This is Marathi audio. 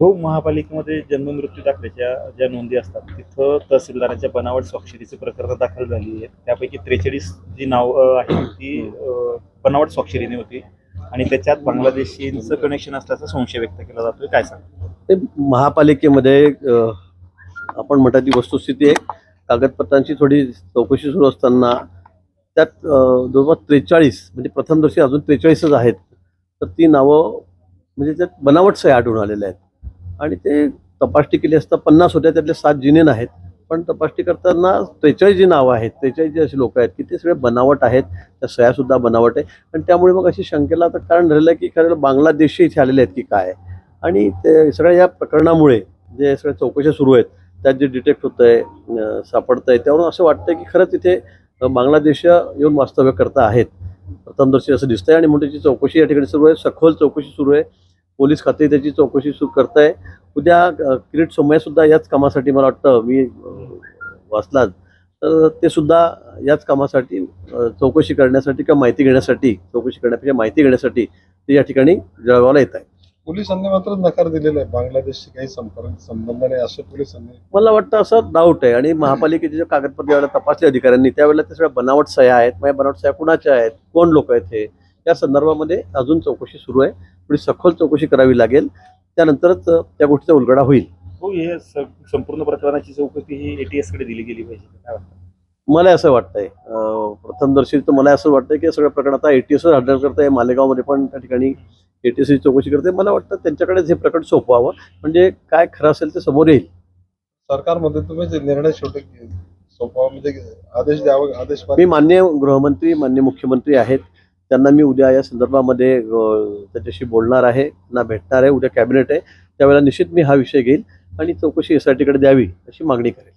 हो महापालिकेमध्ये जन्ममृत्यू दाखल्याच्या ज्या नोंदी असतात तिथं तहसीलदाराच्या बनावट स्वाक्षरीचे प्रकरण दाखल झाली आहेत. त्यापैकी त्रेचाळीस जी नाव आहेत ती बनावट स्वाक्षरीने होती आणि त्याच्यात बांगलादेशींचं कनेक्शन असल्याचा संशय व्यक्त केला जातोय. काय सांग ते महापालिकेमध्ये आपण म्हणतात ती वस्तुस्थिती आहे. कागदपत्रांची थोडी चौकशी सुरू असताना त्यात जवळपास त्रेचाळीस म्हणजे प्रथम दिवशी अजून त्रेचाळीसच आहेत. तर ती नावं म्हणजे त्यात बनावट आढळून आलेल्या आहेत. आणि ते तपासणी केली असता पन्नास होत्या त्यातले सात जिनेन आहेत पण तपासणी करताना त्रेचाळीस जी नावं आहेत त्रेचाळीस जे असे लोक आहेत की ते सगळे बनावट आहेत त्या सयासुद्धा बनावट आहे. आणि त्यामुळे मग अशी शंकेला आता कारण झालेलं आहे की खरं बांगलादेशी इथे आलेले आहेत की काय आणि ते सगळ्या या प्रकरणामुळे जे सगळ्या चौकशा सुरू आहेत त्यात जे डिटेक्ट होत आहे सापडत आहे त्यावरून असं वाटतं की खरंच इथे बांगलादेश येऊन वास्तव्य करता आहेत. प्रथमदर्शी असं दिसतंय आणि म्हणून त्याची चौकशी या ठिकाणी सुरू आहे. सखोल चौकशी सुरू आहे. पोलीस खाते त्याची चौकशी सुरू करत आहे उद्या किरीट सोमय्या सुद्धा याच कामासाठी मला वाटतं मी वाचलात तर ते सुद्धा याच कामासाठी चौकशी करण्यासाठी किंवा माहिती घेण्यासाठी चौकशी करण्यापेक्षा माहिती घेण्यासाठी ते या ठिकाणी जळगावला येत आहे पोलिसांनी मात्र नकार दिलेला आहे. बांगलादेशशी काही संपर्क संबंध नाही असं पोलिसांनी मला वाटतं असं डाऊट आहे. आणि महापालिकेचे जे कागदपत्र ज्यावेळेला तपासले अधिकाऱ्यांनी त्यावेळेला ते सगळ्या बनावट सह्या आहेत. मग या बनावट सह्या कुणाच्या आहेत? कोण लोक आहेत हे? या संदर्भामध्ये अजून चौकशी सुरू आहे. थोडी सखोल चौकशी करावी लागेल. त्यानंतरच त्या गोष्टीचा उलगडा होईल. हो हे स- संपूर्ण प्रकरणाची चौकशी ही एटीएसकडे दिली गेली पाहिजे. काय वाटतं? मला असं वाटतंय. प्रथमदर्शी तर मला असं वाटतंय की सगळं प्रकरण आता एटीएस हँडल करताय मालेगावमध्ये पण त्या ठिकाणी एटीएसची चौकशी करते मला वाटतं त्यांच्याकडेच हे प्रकरण सोपवावं म्हणजे काय खरं असेल ते समोर येईल. सरकारमध्ये तुम्ही जे निर्णय शेवटी सोपवा म्हणजे आदेश द्यावा आदेश मी मान्य गृहमंत्री मान्य मुख्यमंत्री आहेत. त्यांना मी उद्या या संदर्भामध्ये त्याच्याशी बोलणार आहे त्यांना भेटणार आहे उद्या कॅबिनेट आहे. त्यावेळेला निश्चित मी हा विषय घेईल आणि चौकशी एस आय टीकडे द्यावी अशी मागणी करेल